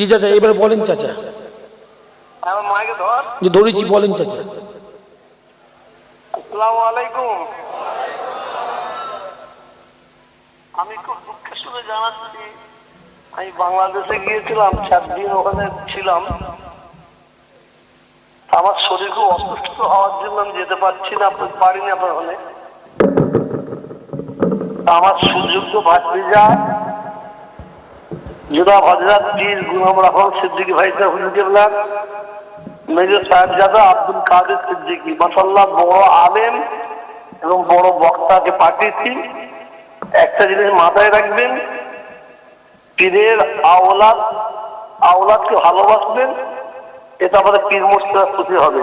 জি চাচা এবার বলেন চাচা। ধরেছি বলেন চাচা। আলাইকুম। আমি খুব দুঃখের সাথে জানাচ্ছি আমি বাংলাদেশে গিয়েছিলাম চার দিন ওখানে ছিলাম। আমার শরীর খুব অসুস্থ হওয়ার জন্য আমি যেতে পারছি না পারিনি আপনার ওখানে। আমার সুযোগ্য ভাতৃজা জুদা হজরত পীর গুলাম রাখল সিদ্দিকী ভাই সাহেব হুজুর কেবলা মেজর সাহেবজাদা আব্দুল কাদের সিদ্দিকী মাসাল্লাহ বড় আলেম এবং বড় বক্তাকে পাঠিয়েছি একটা জিনিস মাথায় রাখবেন, পীরের আওলাদ, আওলাদকে ভালোবাসবেন, এটা আমাদের পীর মুস্তার প্রতি হবে।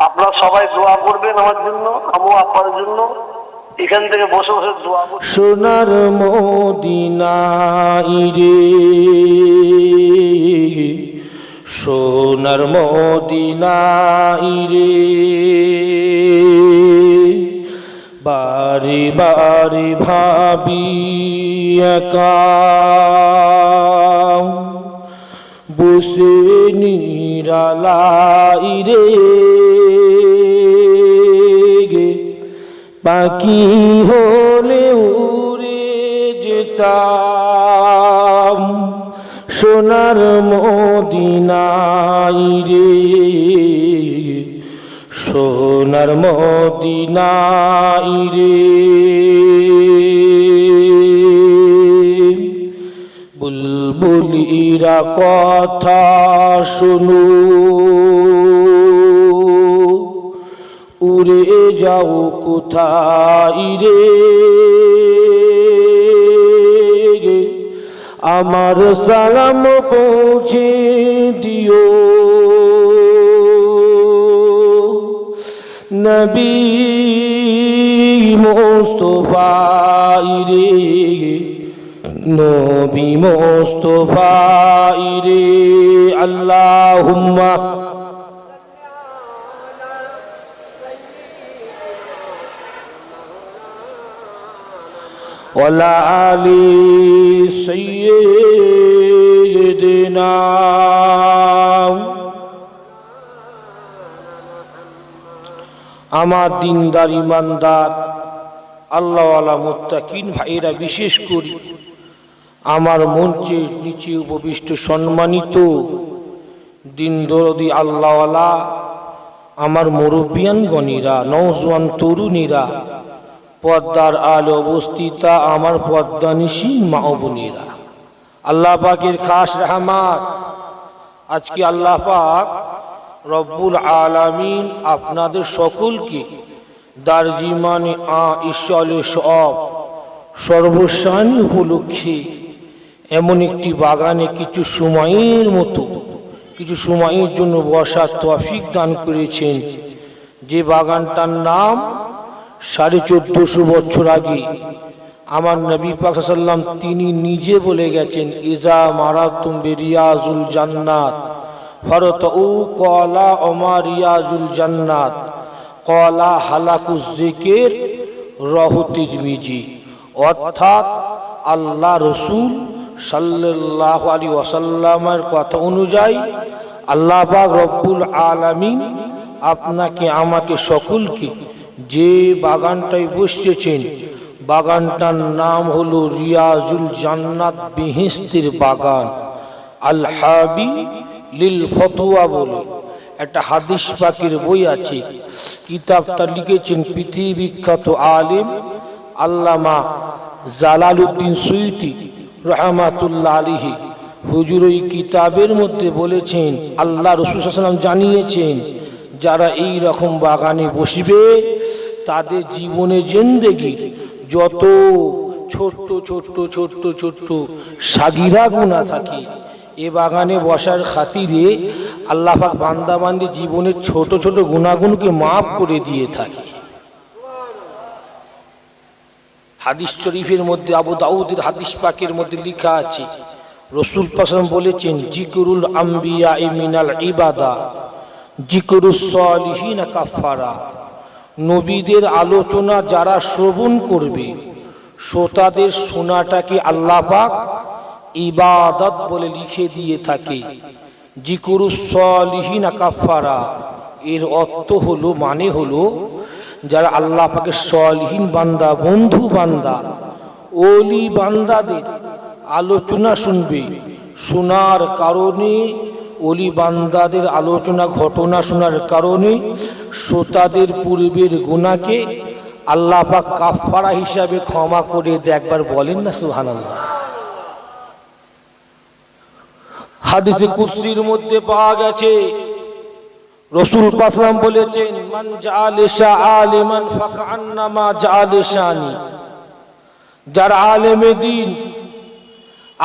আপনারা সবাই দোয়া করবেন আমার জন্য, আমিও আপনাদের জন্য। এখান থেকে বসে বসে দোয়া সোনার মদিনাই রে। সোনার মদিনাই রে। বারে বারে ভাবি একা। বসে নিরালাই রে। বাকি হলে উড়ে যেতাম। সোনার মদিনাই রে সোনার মদিনাই রে। বুলবুলিরা কথা শুনু উড়ে যাও কোথায় রে? আমার সালাম পৌঁছে দিও। নবী মোস্তফাই রে, নবী মোস্তফাই রে, আল্লাহুম্মা وعلى آل سيدنا আমার দিনদার ইমানদার আল্লাহওয়ালা মোত্তাকিন ভাইয়েরা বিশেষ করি আমার মঞ্চের নিচে উপবিষ্ট সম্মানিত দিন দরদি আল্লাহওয়ালা আমার মুরব্বিয়ান গণীরা নৌজওয়ান তরুণীরা পদ্মার আলো অবস্থিতা আমার পদ্মানিসীন মা ও বোনেরা। আল্লাহ পাকের খাস রহমাত। আজকে আল্লাহ পাক রব্বুল আলামিন আপনাদের সকলকে দার্জিমানে আ ঈশ্বলে সব সর্বসানী উপলক্ষে এমন একটি বাগানে কিছু সময়ের মতো, কিছু সময়ের জন্য বসার তফিক দান করেছেন। যে বাগানটার নাম সাড়ে চোদ্দশো বছর আগে আমার নবী পাকাল্লাম তিনি নিজে বলে গেছেন ইজা মারাতুম রিয়াজুল জান্নাত ফরত উ কলা অমা রিয়াজুল জান্নাত কলা হালাকুজ জিকের মিজি অর্থাৎ আল্লাহ রসুল সাল্লাহ আলী ওয়াসাল্লামের কথা অনুযায়ী আল্লাহ পাক রব্বুল আলামিন আপনাকে, আমাকে সকলকে যে বাগানটায় বসেছেন, বাগানটার নাম হলো রিয়াজুল জান্নাত বেহেস্তির বাগান। আল হাবি লিল ফতুয়া বলে একটা হাদিস পাকের বই আছে। কিতাবটা লিখেছেন পৃথিবী বিখ্যাত আলিম আল্লামা জালালউদ্দিন সুইটি রহমাতুল্লাহ আলিহি হুজুর ওই কিতাবের মধ্যে বলেছেন, আল্লাহ রসুল জানিয়েছেন, যারা এই রকম বাগানে বসবে তাদের জীবনে জেন্দেগি যত ছোট্ট ছোট্ট ছোট্ট ছোট্ট সাগিরা গুণা থাকে এ বাগানে বসার খাতিরে আল্লাহ পাক বান্দাবান্দি জীবনের ছোট ছোট গুণাগুণকে মাফ করে দিয়ে থাকে। হাদিস শরীফের মধ্যে, আবু দাউদের হাদিস পাকের মধ্যে লেখা আছে, রসুল পাসলাম বলেছেন, জিকরুল আম্বিয়া মিনাল ইবাদা, জিকরুস সলিহিন কাফারা নবীদের আলোচনা যারা শ্রবণ করবে, শ্রোতাদের শোনাটাকে আল্লাহ পাক ইবাদত বলে লিখে দিয়ে থাকে। জিকুরুসলিহিনা কাফারা এর অর্থ হলো মানে হলো, যারা আল্লাহ পাকে সলিহীন বান্দা, বন্ধু বান্দা, ওলি বান্দাদের আলোচনা শুনবে, শোনার কারণে অলি বান্দাদের আলোচনা, ঘটনা শোনার কারণে শ্রোতাদের পূর্বের গুণাকে আল্লাহ পাক কাফারা হিসাবে ক্ষমা করে একবার বলেন না, সুবহানাল্লাহ। হাদিসে কুরসির মধ্যে পাওয়া গেছে, রসুল পাসলাম বলেছেন, মান যারা আলেমে দিন,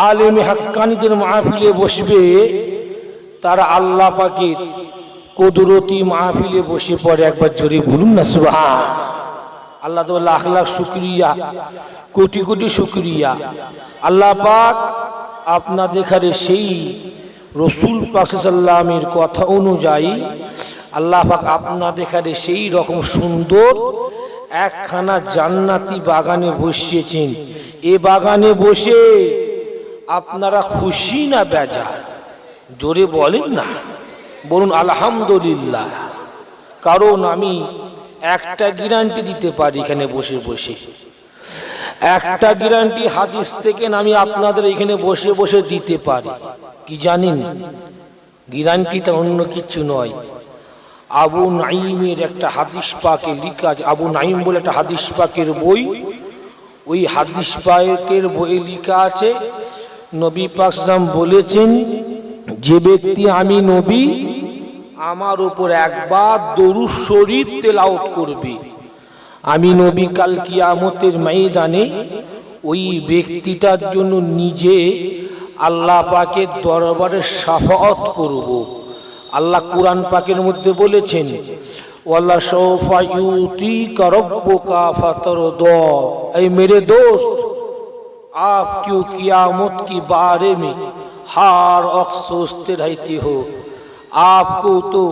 আলেমে হাক্কানিদের মাহফিলে বসবে তারা আল্লাহ পাকের কুদরতি মাহফিলে বসে পড়ে, একবার জোরে বলুন না, সুবহান। আল্লাহ তো লাখ লাখ শুক্রিয়া, কোটি কোটি শুক্রিয়া। আল্লাহ পাক আপনাদের এখানে সেই রসুল পাকসাল্লামের কথা অনুযায়ী আল্লাহ পাক আপনাদের এখানে সেই রকম সুন্দর একখানা জান্নাতি বাগানে বসিয়েছেন। এ বাগানে বসে আপনারা খুশি না বেজা জোরে বলেন না। বলুন, আলহামদুলিল্লাহ। কারণ আমি একটা গ্যারান্টি দিতে পারি এখানে বসে বসে। একটা গ্যারান্টি হাদিস থেকে আমি আপনাদের এখানে বসে বসে দিতে পারি। কি জানেন? গ্যারান্টিটা অন্য কিছু নয়। আবু নাইমের একটা হাদিস পাকে লিখা আবু নাইম বলে একটা হাদিস পাকের বই। ওই হাদিস পাকের বই লিখা আছে, নবী পাকসাম বলেছেন যে ব্যক্তি আমি নবী আমার উপর একবার দরুদ শরীফ তেলাওত করবে আমি নবী কাল কিয়ামতের ময়দানে ওই ব্যক্তিটার জন্য নিজে আল্লাহ পাকের দরবারে সাফাত করব আল্লাহ কোরআন পাকের মধ্যে বলেছেন ওয়াল্লা সৌফা ইউতি করব্বকা ফাতরদ এই মেরে দোস্ত आप क्यों कियामत की बारे में हार और सोचते रहते हो आपको तो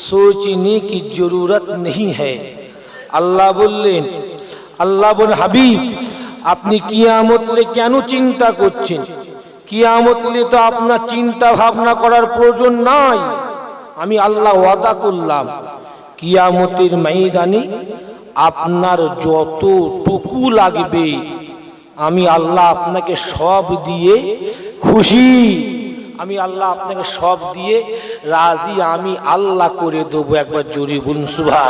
सोचने की जरूरत नहीं है আল্লাহ বললেন আল্লাহ বলেন হাবিব আপনি কিয়ামতলে কেন চিন্তা করছেন কিয়ামতলে তো আপনার চিন্তা ভাবনা করার প্রয়োজন নাই আমি আল্লাহ ওয়াদা করলাম কিয়ামতের ময়দানে আপনার যতটুকু লাগবে আমি আল্লাহ আপনাকে সব দিয়ে খুশি। আমি আল্লাহ আপনাকে সব দিয়ে রাজি, আমি আল্লাহ করে দেবো। একবার জরি বলুন সুভা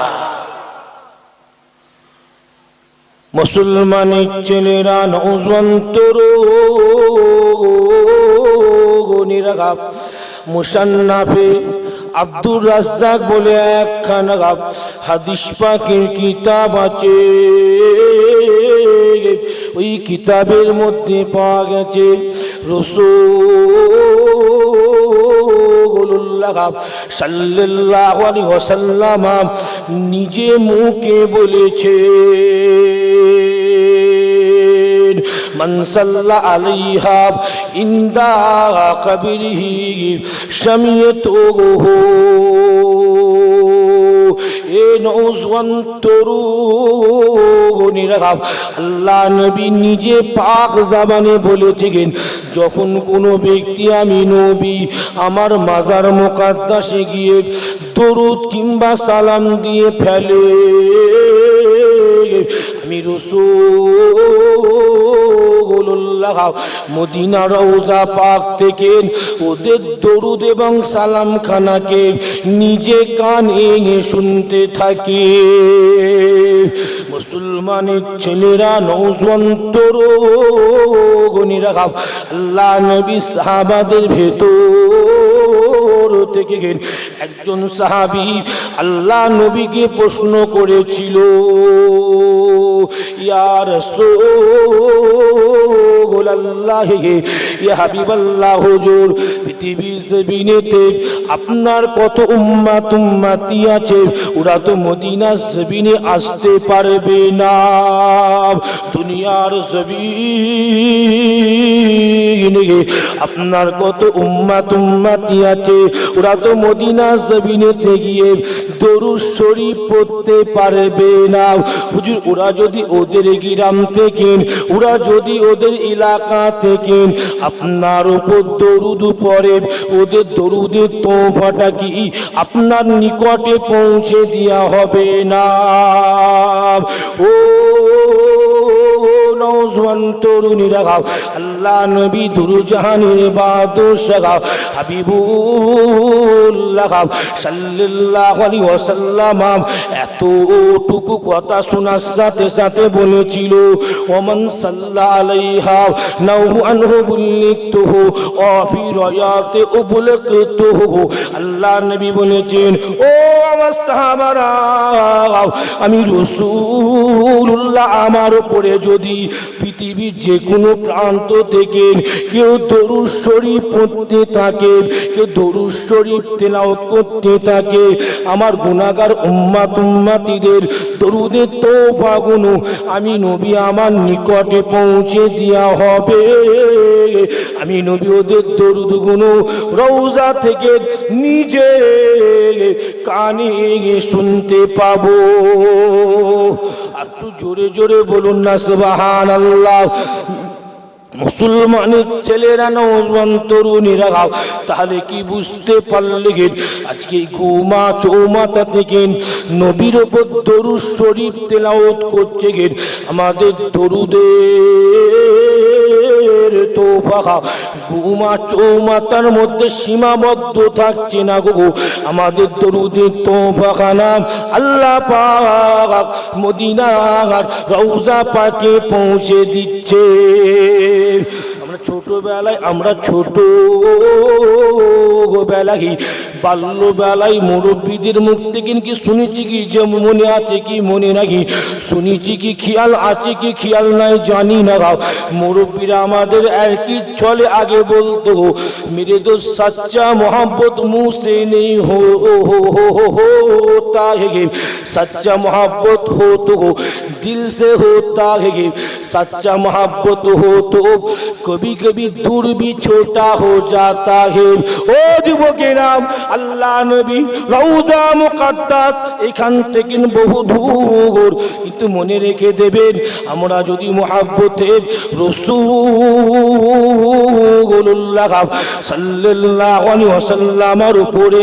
মুসলমানের ছেলেরা নজন্তর মুসান্নাফে আব্দুর রাজ্জাক বলে একখানা হাদিস পাকের কিতাব আছে। ওই কিতাবের মধ্যে পাওয়া গেছে রসুল্লাহ সাল্লাহ আলী ওসাল্লাম নিজে মুখে বলেছে মনসাল্লা আলিহাব ইন্দা কবিরহি শমিয়তোহ। এ নৌজন্তরুণীরাম আল্লাহ নবী নিজে পাক জামানে বলেছিলেন, যখন কোনো ব্যক্তি আমি নবী, আমার মাজার মোকাদ্দাসে গিয়ে তরুদ কিংবা সালাম দিয়ে ফেলে। আমি রসুল্লাহ মদিনা রওজা পাক থেকে ওদের দরুদ এবং সালাম খানাকে নিজে কান এনে শুনতে থাকে। মুসলমানের ছেলেরা নৌজন্তর গণিরা আল্লাহ নবী সাহাবাদের ভেতর থেকে একজন সাহাবি আল্লাহ নবীকে প্রশ্ন করেছিল ইয়ার আল্লাহ হাবিবাল্লাহ আপনার কত উম্মাত উম্মাতি আছে? ওরা তো মদিনা জমিনে আসতে পারবে না। দুনিয়ার জমিনে আপনার কত উম্মাত উম্মাতি আছে? ওরা তো মদিনা জমিনেতে গিয়ে দরুদ শরীফ পড়তে পারবে না। হুজুর, ওরা যদি ওদের গ্রাম থেকে, ওরা যদি ওদের এলাকা থেকে আপনার উপর দরুদ পড়ে, ওদের দরুদের তোফাটা কি আপনার নিকটে পৌঁছে দেওয়া হবে না? ও নৌজওয়ান তরুণীরা গাও। আল্লাহ নবী দুরুজাহানের বাদশা গাও। হাবিবুল্লাহ গাও। সাল্লাল্লাহু আলাইহি ওয়াসাল্লাম এতটুকু কথা শোনার সাথে সাথে বলেছিল, ওমান সাল্লা আলাইহা নাহু আনহু বুল্লিতুহু অফি রায়াতে উবলকতুহু আল্লাহ নবী বলেছেন, ও আমি রসুল্লাহ আমার উপরে যদি পৃথিবীর যে কোনো প্রান্ত থেকে কেউ দরুদ শরীফ পড়তে থাকে, কেউ দরুদ শরীফ তেলাওয়াত করতে থাকে। আমার গুনাহগার উম্মাত উম্মাতিদের দরুদের তোফাগুলো আমি নবী আমার নিকটে পৌঁছে দেওয়া হবে। আমি নবী ওদের দরুদগুলো রৌজা থেকে নিজে কানে শুনতে পাবো। একটু জোরে জোরে বলুন না সুবাহান আল্লাহ মুসলমানের ছেলেরা নজবান তরুণীরা গাও তাহলে কি বুঝতে পারলে গে আজকে ঘুমা চৌমাতা থেকে নবীর ওপর তরু শরীফ তেলাওত করছে আমাদের দরুদের মধ্যে সীমাবদ্ধ থাকছে না গো। আমাদের দরুদের তোফা নাম আল্লাহ পাক মদিনার রৌজা পাকে পৌঁছে দিচ্ছে। ছোটবেলায় আমরা ছোট বেলায়, বাল্যবেলায় মুরব্বীদের মুখ থেকে কি শুনেছি কি যে মনে আছে কি মনে নাকি শুনেছি কি খেয়াল আছে কি খেয়াল নাই জানি না গাও মুরব্বীরা আমাদের আর কি চলে আগে বলতো মেরে তো সচ্চা মোহাম্মত মুসে নেই হো হো হো হো তা হে সচ্চা মোহাম্মত হো তো দিল সে হো, তা হেগে সাচ্চা মহাব্বত হো তো কবি कभी कभी दूर भी छोटा हो जाता है ও যুবকের নাম আল্লাহ নবী রৌজা মুকাদ্দাস এখান থেকে বহু দূর কিন্তু মনে রেখে দেবেন আমরা যদি মোহাব্বতের রসুল্লাহ সাল্লাল্লাহু আলাইহি ওয়াসাল্লামের উপরে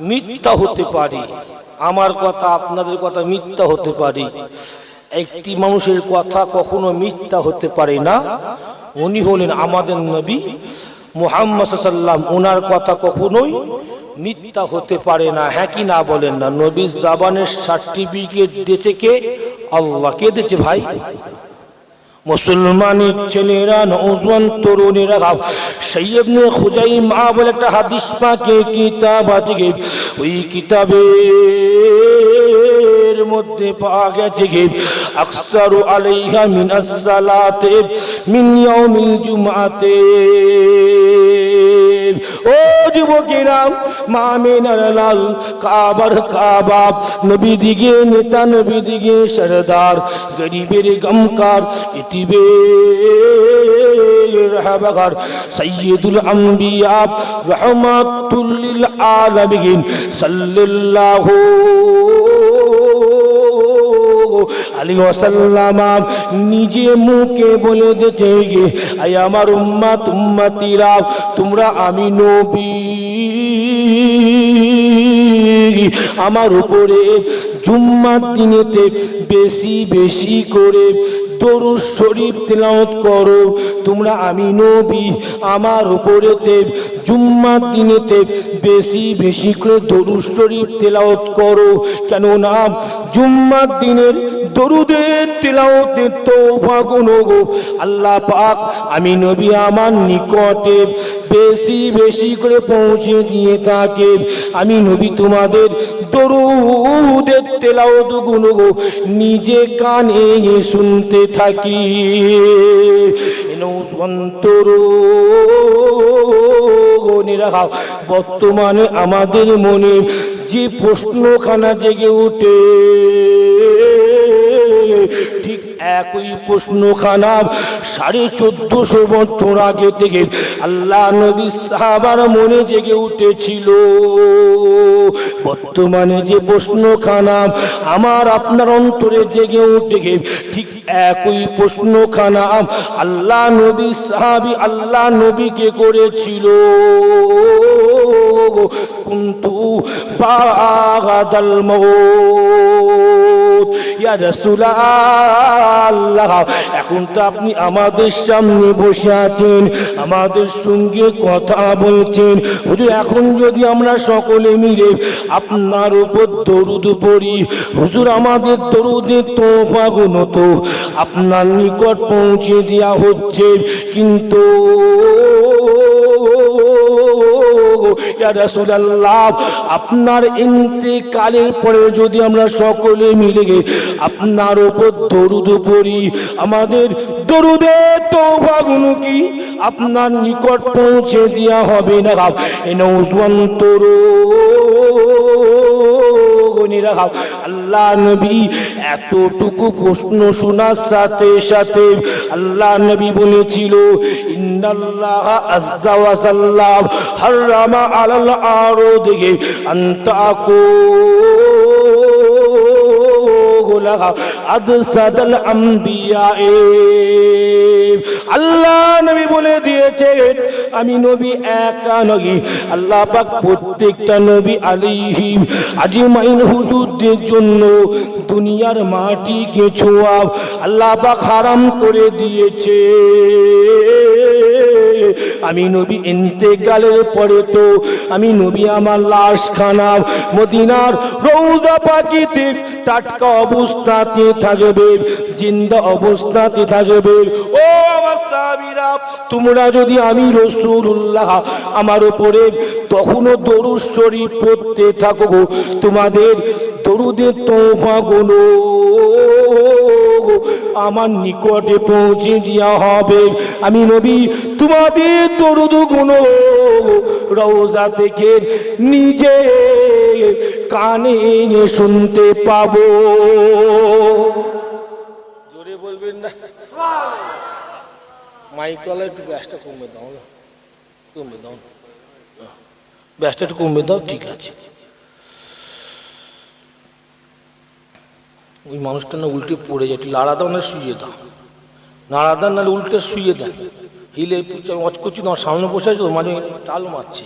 মিথ্যা হতে পারে। আমার কথা, আপনাদের কথা মিথ্যা হতে পারে। একটি মানুষের কথা কখনো মিথ্যা হতে পারে না। উনি হলেন আমাদের নবী মুহাম্মদ সাল্লাম ওনার কথা কখনোই মিথ্যা হতে পারে না। হ্যাঁ কি না বলেন না? নবীর জাবানের সার্টিফিকেট দিয়েছে কে? আল্লাহ কে দিয়েছে ভাই। মুসলমানের ছেলেরা নৌজওয়ান তরুণেরা, গাও। সৈয়দনে খুজাই মা বলে একটা হাদিস পাকে, কিতাব আছে ওই কিতাবের মধ্যে পাওয়া গেছে গে। আকসারু আলাইহা মিনাস সালাতে, মিন ইয়াউমিল জুমাতে ও যুবকেরাম মা মেনার লাল কাবার কাবাব নবী দিগে নেতা নবী দিগে সরদার, গরিবের গমকার, ইতিবের হাবাগার সৈয়দুল আম্বিয়া, রহমাতুল লিল আলামিন আলী ওসাল্লাম নিজে মুখে বলে দিতে গে আই আমার উম্মা তুম্মা তিরাও তোমরা আমি নবী। আমার উপরে জুম্মার দিনেতে বেশি বেশি করে দরুদ শরীফ তেলাওত করো। তোমরা আমি নবী, আমার উপরে দেব জুম্মার দিনেতে বেশি বেশি করে দরুদ শরীফ তেলাওত করো। কেননা জুম্মার দিনের দরুদের তেলাওয়াতের তৌবা গুনো গো। আল্লাহ পাক, আমি নবী আমার নিকটে বেশি বেশি করে পৌঁছে দিয়ে থাকে। আমি নবী তোমাদের দরুদের তেলাওয়াত গুনো গো নিজে কানে শুনতে থাকি। বর্তমানে আমাদের মনে যে প্রশ্নখানা জেগে ওঠে ঠিক একই প্রশ্নখানা সাড়ে চোদ্দশো বছর আগে থেকে আল্লাহ নবী সাহাবার মনে জেগে উঠেছিল। বর্তমানে যে প্রশ্নখানা আমার আপনার অন্তরে জেগে উঠে ঠিক একই প্রশ্নখানা আল্লাহ নবী সাহাবি আল্লাহ নবীকে করেছিল। কুন্তু বাগাদাল মৌত এখন তো আপনি আমাদের সামনে বসে আছেন, আমাদের সঙ্গে কথা বলছেন। হুজুর, এখন যদি আমরা সকলে মিলে আপনার উপর দরুদ পড়ি, হুজুর, আমাদের দরুদের তোফা তো আপনার নিকট পৌঁছে দেওয়া হচ্ছে, কিন্তু ইয়া রাসূলুল্লাহ, আপনার ইন্তেকালের পরে যদি আমরা সকলে মিলে আপনার উপর দরুদ পড়ি, আমাদের দরুদে তো কি? আপনার নিকট পৌঁছে দেওয়া হবে না। নৌজন্তর রাখাও। আল্লাহ নবী এতটুকু প্রশ্ন শোনার সাথে সাথে আল্লাহ নবী বলেছিল, ইন্নাল্লাহ আজ্জা ওয়া সাল্লাম হারামা আলাল আরদিহি আনতাকু লাহা আদসাদাল আম্বিয়া আল্লাহ নবী বলে দিয়েছেন, আমি নবী একা আল্লাহ পাক প্রত্যেকটা নবী আলাইহি আজমাইন হুজুরদের জন্য দুনিয়ার মাটিকে ছোঁয়া আল্লাহ পাক হারাম করে দিয়েছে। আমি নবী ইন্তেকালের পরে তো আমি নবী আমার লাশ খানা মদিনার রৌদা পাখিতে টাটকা অবস্থাতে থাকবে, জিন্দা অবস্থাতে থাকবে। ও আমার তোমরা যদি আমি রসুল্লাহ আমার উপরে তখনও দরুদ শরীফ পড়তে থাকো, তোমাদের দরুদের তোফা গুলো আমার নিকটে পৌঁছে দেওয়া হবে। আমি নবী, তোমাদের দরুদ রওজা থেকে নিজে কানে শুনতে পাবো। জোরে বলবেন না? একটু দাও না না ঠিক আছে। ওই মানুষটা না উল্টে পড়ে যায়, একটু লাড়া দাও না শুয়ে দাও। নাড়া দাও, নাহলে উল্টে শুয়ে দেন। হিলে অচ করছি তোমার সামনে বসে আছে তোমার মাঝে টাল মারছে।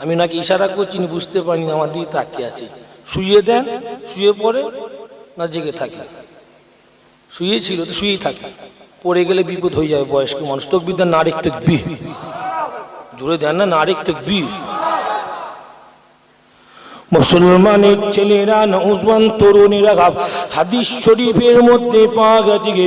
আমি নাকি ইশারা করছি বুঝতে পারিনি, আমার দিকে তাকিয়ে আছে। শুয়ে দেন, শুয়ে পড়ে, না জেগে থাকে। শুয়ে ছিল তো শুয়েই থাকে। পড়ে গেলে বিপদ হয়ে যাবে বয়স্ক মানুষ। তো বিদ্যা নারিক তকবি জুড়ে দেন না নারিক তকবি মুসলমানের ছেলেরা নৌজওয়ান তরুণীরা খাব হাদিস শরীফের মধ্যে পাওয়া গেছে গে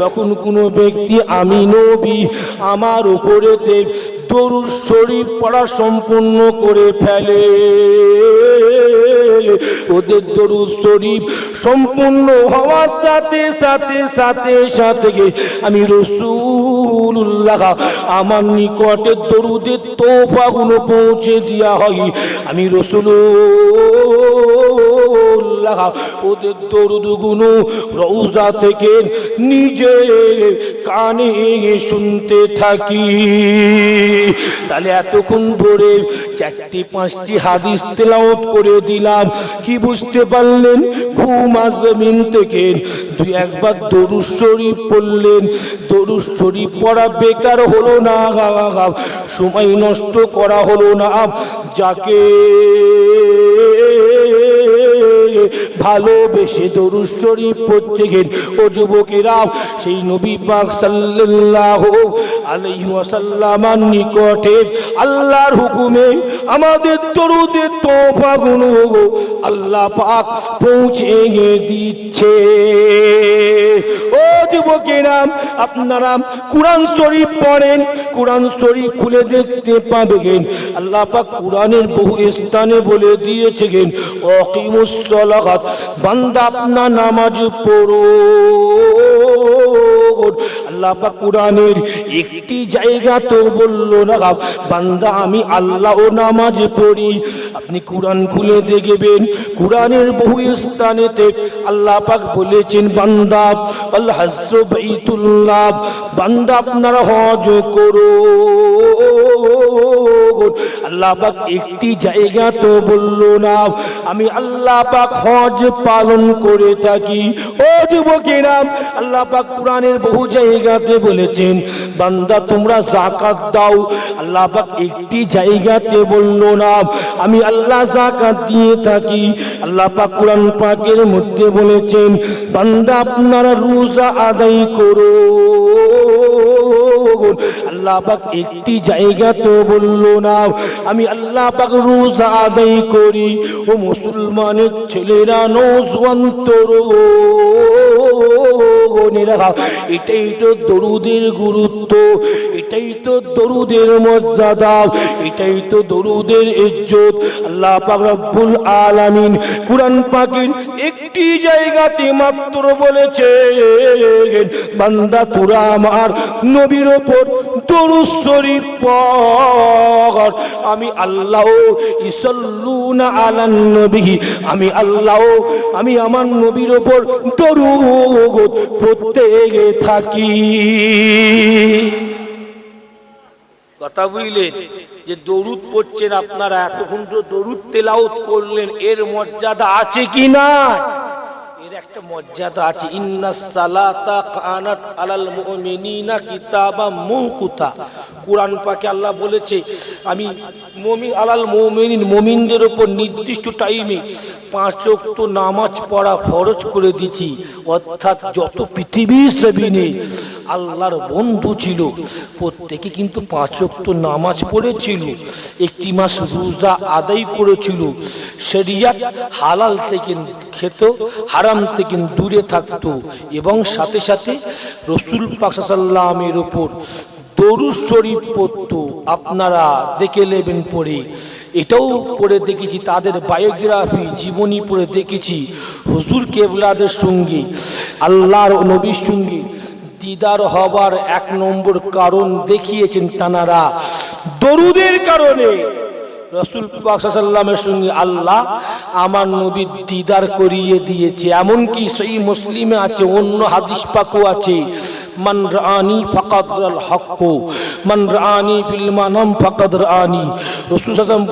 যখন কোনো ব্যক্তি আমি নবী, আমার উপরেতে দরুদ শরীফ পড়া সম্পূর্ণ করে ফেলে। ওদের দরুদ শরীফ সম্পূর্ণ হওয়ার সাথে সাথে সাথে সাথে আমি রসুল্লাহ আমার নিকটে দরুদের তোফাগুলো পৌঁছে দেওয়া হয়। আমি রসুল্লাহ ওদের দরুদগুলো রৌজা থেকে নিজে কানে শুনতে থাকি। তাহলে এতক্ষণ ধরে চারটি, পাঁচটি হাদিস তেলাওত করে দিলাম, কি বুঝতে পারলেন? ঘুম আজমিন থেকে দুই একবার দরুদ শরীফ পড়লেন, দরুদ শরীফ পড়া বেকার হলো না, সময় নষ্ট করা হলো না, যাকে ভালোবেসে দরুদ শরীফ পড়ছেন ও যুবকেরা, সেই নবী পাক সাল্লাল্লাহু আলাইহি ওয়াসাল্লামার নিকটে আল্লাহর হুকুমে আমাদের দরুদের তোফাগুলো আল্লাহ পাক পৌঁছে দিচ্ছে। ও যুবকেরা, আপনারা কোরআন শরীফ পড়েন, কোরআন শরীফ খুলে দেখতে পাবেন। আল্লাহ পাক কোরআনের বহু স্থানে বলে দিয়েছেন অকিমুস সলাহাত বান্দা আপনার নামাজ পড়ো আল্লাহ পাক কোরআনের একটি জায়গা তো বলল না বান্দা আমি আল্লাহ ও নামাজ পড়ি। আপনি কোরআন খুলে দেখবেন, কোরআনের বহু স্থানেতে আল্লাহ পাক বলেছেন, বান্দা আল্লাহ বাইতুল্লাহ, বান্দা আপনারা হজ করো আল্লাহ পাক একটি জায়গা তো বলল না, আমি আল্লাহ পাক হজ পালন করে থাকি। ও যুবকেরা, আল্লাহ পাক কোরআনের বহু জায়গাতে বলেছেন, বান্দা তোমরা জাকাত দাও। আল্লাহ পাক একটি জায়গাতে বলল না, আমি আল্লাহ জাকাত দিয়ে থাকি। আল্লাহ পাক কোরআন পাকের মধ্যে বলেছেন, বান্দা আপনারা রোজা আদায় করো। আল্লাহ পাক একটি জায়গা তো বলল না। আমি আল্লাহ পাক রোজা আদায় করি, ও মুসলমানের ছেলেরা নৌজওয়ান এটাই তো দরুদের গুরুত্ব, এটাই তো দরুদের মর্যাদা, এটাই তো দরুদের ইজ্জত। আল্লাহ রব্বুল আলামিন কোরআন পাকের একটি জায়গাতে মাত্র বলেছে বান্দা তোরা আমার নবীর ওপর দরুদ শরীফ পড়। আমি আল্লাহ ইসাল্লুনা আলান নবী, আমি আল্লাহ, আমি আমার নবীর ওপর দরুদ পড়তে থাকি। কথা বুঝলেন? যে দরুদ পড়ছেন আপনারা, এতক্ষণ তো দরুদ তেলাউত করলেন, এর মর্যাদা আছে কি না এর একটা মর্যাদা আছে, ইন্না সালাতা কানাত আলাল মুমিনিনা কিতাবা মৌকুতা কোরআন পাকে আল্লাহ বলেছে, আমি মুমিন, আলাল মুমিনিন, মুমিনদের উপর নির্দিষ্ট টাইমে পাঁচ ওয়াক্ত নামাজ পড়া ফরজ করে দিয়েছি। অর্থাৎ যত পৃথিবীর জমিনে আল্লাহর বন্ধু ছিল, প্রত্যেকে কিন্তু পাঁচ ওয়াক্ত নামাজ পড়েছিল, একটি মাস রোজা আদায় করেছিল। শরিয়াত হালাল থেকে খেত, হারাম থেকে দূরে থাকতো এবং সাথে সাথে রসুল পাকসাল্লামের ওপর দরুদ শরীফ পড়তো। আপনারা দেখে নেবেন পড়ে। এটাও পড়ে দেখেছি, তাদের বায়োগ্রাফি জীবনী পড়ে দেখেছি। হুজুর কেবলাদের সঙ্গে, আল্লাহর নবীর সঙ্গে। দিদার হবার এক নম্বর কারণ দেখিয়েছেন তানারা। দরুদের কারণে রসুল পাকসাল্লামের সঙ্গে আল্লাহ আমার নবীর দিদার করিয়ে দিয়েছে। এমনকি সেই মুসলিমে আছে, অন্য হাদিস পাকও আছে। মান রানি হক মান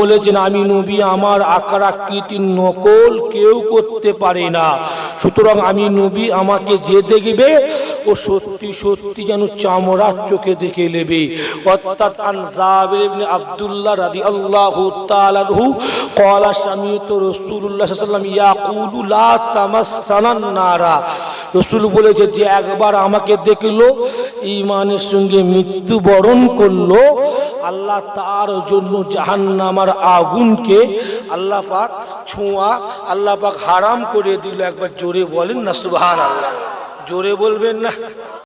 বলেছেন, আমি নবী, আমার আকার আকৃতির নকল কেউ করতে পারে না। সুতরাং আমি নবী, আমাকে যে দেখবে ও সত্যি সত্যি যেন চামড়ার চোখে দেখে নেবে। অর্থাৎ বরণ আব্দুল্লাহ নারা। রসুল বলেছে, যে একবার আমাকে দেখল ইমানের সঙ্গে মৃত্যুবরণ করল, আল্লাহ তার জন্য জাহান্নামার আগুনকে আল্লাহ পাক ছোঁয়া, আল্লাহ পাক হারাম করে দিল। একবার জোরে বলেন না সুহান আল্লাহ জোরে বলবেন না।